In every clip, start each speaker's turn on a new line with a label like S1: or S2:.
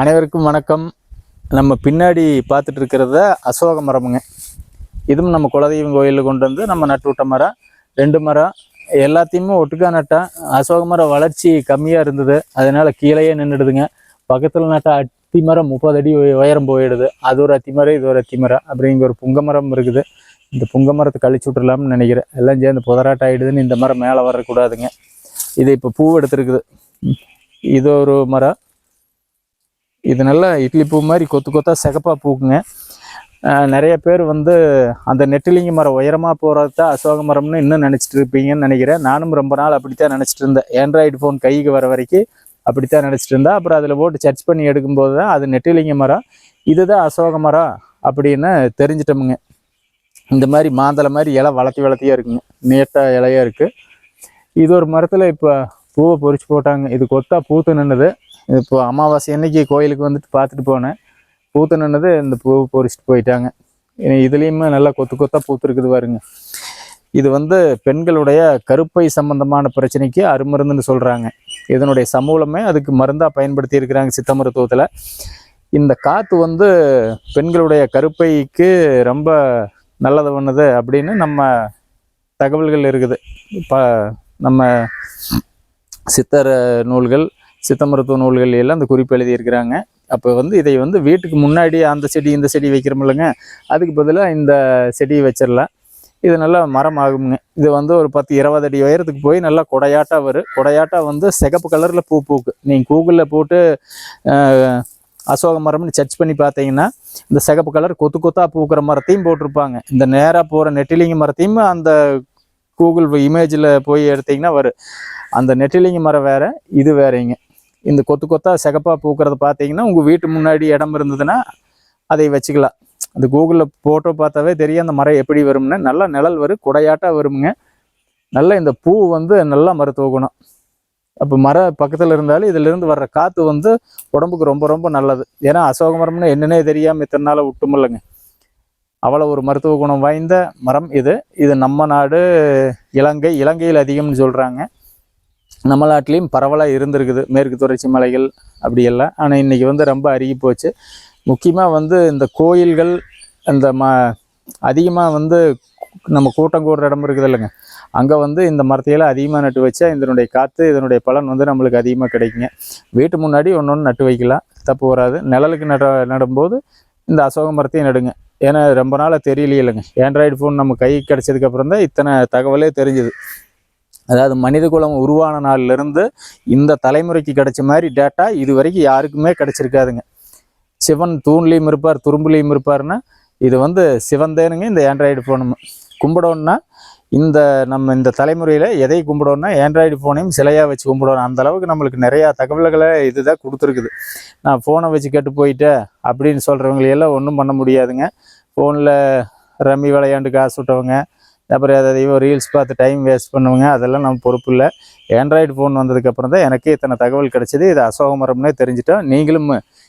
S1: அனைவருக்கும் வணக்கம். நம்ம பின்னாடி பார்த்துட்டு இருக்கிறத அசோக மரமுங்க. இதுவும் நம்ம குலதெய்வம் கோயிலில் கொண்டு வந்து நம்ம நட்டு விட்ட மரம். ரெண்டு மரம். எல்லாத்தையுமே ஒட்டுக்கா நட்டேன் அசோக மரம் வளர்ச்சி கம்மியாக இருந்தது. அதனால கீழேயே நின்றுடுதுங்க பக்கத்தில் நட்ட அத்தி மரம் முப்பது அடி உயரம் போயிடுது. அது ஒரு அத்தி மரம் இது ஒரு அத்தி மரம் அப்படிங்கிற ஒரு புங்க மரம் இருக்குது. இந்த புங்க மரத்தை கழிச்சு விட்றலாம்னு நினைக்கிறேன். எல்லாம் சேர்ந்து புதராட்டம் ஆயிடுதுன்னு இந்த மரம் மேலே வரக்கூடாதுங்க. இது இப்போ பூ எடுத்துருக்குது. இது ஒரு மரம். இது நல்லா இட்லி பூ மாதிரி கொத்து கொத்தா சிகப்பாக பூக்குங்க. நிறைய பேர் வந்து அந்த நெட்டிலிங்க மரம் உயரமாக போகிறது தான் அசோக மரம்னு இன்னும் நினச்சிட்டு இருப்பீங்கன்னு நினைக்கிறேன். நானும் ரொம்ப நாள் அப்படித்தான் நினச்சிட்டு இருந்தேன். ஆண்ட்ராய்டு ஃபோன் கைக்கு வர வரைக்கும் அப்படித்தான் நினச்சிட்டு இருந்தேன். அப்புறம் அதில் போட்டு சர்ச் பண்ணி எடுக்கும்போது தான் அது நெட்டிலிங்க மரம் இதுதான் அசோக மரம் அப்படின்னு தெரிஞ்சிட்டோமுங்க. இந்த மாதிரி மாந்தளை மாதிரி இலை வளர்த்தி வளர்த்தியாக இருக்குங்க. நீட்டாக இலையாக இருக்குது இது ஒரு மரத்தில் இப்போ பூவை பொறிச்சு போட்டாங்க. இது கொத்தா பூத்து நின்னுது. இப்போ அமாவாசை அன்னைக்கு கோயிலுக்கு வந்துட்டு பார்த்துட்டு போனேன். பூத்து நின்னது இந்த பூ பொறிச்சிட்டு போயிட்டாங்க. இதுலேயுமே நல்லா கொத்து கொத்தா பூத்துருக்குது பாருங்க. இது வந்து பெண்களுடைய கருப்பை சம்பந்தமான பிரச்சனைக்கு அருமருந்துன்னு சொல்கிறாங்க இதனுடைய சமூலமே அதுக்கு மருந்தாக பயன்படுத்தி இருக்கிறாங்க சித்த மருத்துவத்தில். இந்த காற்று வந்து பெண்களுடைய கருப்பைக்கு ரொம்ப நல்லது பண்ணுது அப்படின்னு நம்ம தகவல்கள் இருக்குது. இப்போ நம்ம சித்தர் நூல்கள் சித்த மருத்துவ நூல்கள் எல்லாம் அந்த குறிப்பு எழுதியிருக்கிறாங்க. அப்போ வந்து இதை வந்து வீட்டுக்கு முன்னாடி அந்த செடி இந்த செடி வைக்கிறோம் இல்லைங்க. அதுக்கு பதிலாக இந்த செடியை வச்சிடலாம். இது நல்லா மரம் ஆகுங்க இது வந்து ஒரு பத்து இருபது அடி உயரத்துக்கு போய் நல்லா கொடையாட்டாக வரும். கொடையாட்டாக வந்து சிகப்பு கலரில் பூ பூக்கு. நீங்கள் கூகுளில் போட்டு அசோக மரம்னு சர்ச் பண்ணி பார்த்தீங்கன்னா இந்த சிகப்பு கலர் கொத்து கொத்தாக பூக்கிற மரத்தையும் போட்டிருப்பாங்க. இந்த நேராக போகிற நெட்டிலிங்க மரத்தையும் அந்த கூகுள் இமேஜில் போய் எடுத்தீங்கன்னா வரும். அந்த நெட்டிலிங்க மரம் வேறு இது வேறேங்க. இந்த கொத்து கொத்தா சிகப்பாக பூக்கிறத பார்த்தீங்கன்னா உங்கள் வீட்டு முன்னாடி இடம் இருந்ததுன்னா அதை வச்சுக்கலாம். அந்த கூகுளில் ஃபோட்டோ பார்த்தாவே தெரியும் அந்த மரம் எப்படி வரும்னு. நல்லா நிழல் வரும் குடையாட்டாக வருமுங்க. நல்லா இந்த பூ வந்து நல்லா மருத்துவ குணம் அப்போ மரம் பக்கத்தில் இருந்தாலும் இதிலிருந்து வர்ற காற்று வந்து உடம்புக்கு ரொம்ப ரொம்ப நல்லது. ஏன்னா அசோக மரம்னு என்னன்னே தெரியாமல் இத்தனை நாளாக விட்டுமில்லைங்க. அவ்வளோ ஒரு மருத்துவ குணம் வாய்ந்த மரம் இது. இது நம்ம நாடு இலங்கை இலங்கையில் அதிகம்னு சொல்கிறாங்க நம்ம நாட்டிலையும் பரவலாக இருந்திருக்குது. மேற்கு தொடர்ச்சி மலைகள் அப்படியெல்லாம். ஆனால் இன்றைக்கி வந்து ரொம்ப அருகி போச்சு. முக்கியமாக வந்து இந்த கோயில்கள் இந்த ம அதிகமாக வந்து நம்ம கூட்டம் கூடுற இடம் இருக்குது இல்லைங்க. அங்கே வந்து இந்த மரத்தையெல்லாம் அதிகமாக நட்டு வச்சா இதனுடைய காற்று இதனுடைய பலன் வந்து நம்மளுக்கு அதிகமாக கிடைக்குங்க. வீட்டு முன்னாடி ஒன்று ஒன்று நட்டு வைக்கலாம். தப்பு வராது. நிழலுக்கு நட நடும்போது இந்த அசோக மரத்தையும் நடுங்க. ஏன்னா ரொம்ப நாளாக தெரியலையே இல்லைங்க. ஆண்ட்ராய்டு ஃபோன் நம்ம கை கிடச்சதுக்கப்புறம் தான் இத்தனை தகவலே தெரிஞ்சுது. அதாவது மனிதகுலம் உருவான நாள்லேருந்து இந்த தலைமுறைக்கு கிடைச்ச மாதிரி டேட்டா இது வரைக்கும் யாருக்குமே கிடைச்சிருக்காதுங்க. சிவன் தூண்லேயும் இருப்பார் துரும்புலேயும் இருப்பார்னா இது வந்து சிவந்தேனுங்க இந்த ஆண்ட்ராய்டு ஃபோனும் கும்பிடோன்னா இந்த நம்ம இந்த தலைமுறையில் எதை கும்பிடோன்னா ஆண்ட்ராய்டு ஃபோனையும் சிலையாக வச்சு கும்பிடணும். அந்த அளவுக்கு நம்மளுக்கு நிறையா தகவல்களை இதுதான் கொடுத்துருக்குது. நான் ஃபோனை வச்சு கெட்டு போயிட்டேன் அப்படின்னு சொல்கிறவங்களையெல்லாம் ஒன்றும் பண்ண முடியாதுங்க. ஃபோனில் ரம்மி விளையாண்டு காசு விட்டவங்க அப்புறம் எதையும் ரீல்ஸ் பார்த்து டைம் வேஸ்ட் பண்ணுவாங்க. அதெல்லாம் நம்ம பொறுப்பு இல்லை. ஆண்ட்ராய்டு ஃபோன் வந்ததுக்கப்புறம் தான் எனக்கு இத்தனை தகவல் கிடைச்சது. இது அசோக மரம்னே தெரிஞ்சிட்டோம். நீங்களும்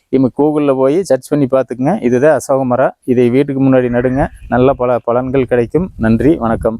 S1: இவங்க கூகுளில் போய் சர்ச் பண்ணி பார்த்துக்குங்க. இதுதான் அசோக மரம். இதை வீட்டுக்கு முன்னாடி நடுங்க. நல்ல பல பலன்கள் கிடைக்கும். நன்றி. வணக்கம்.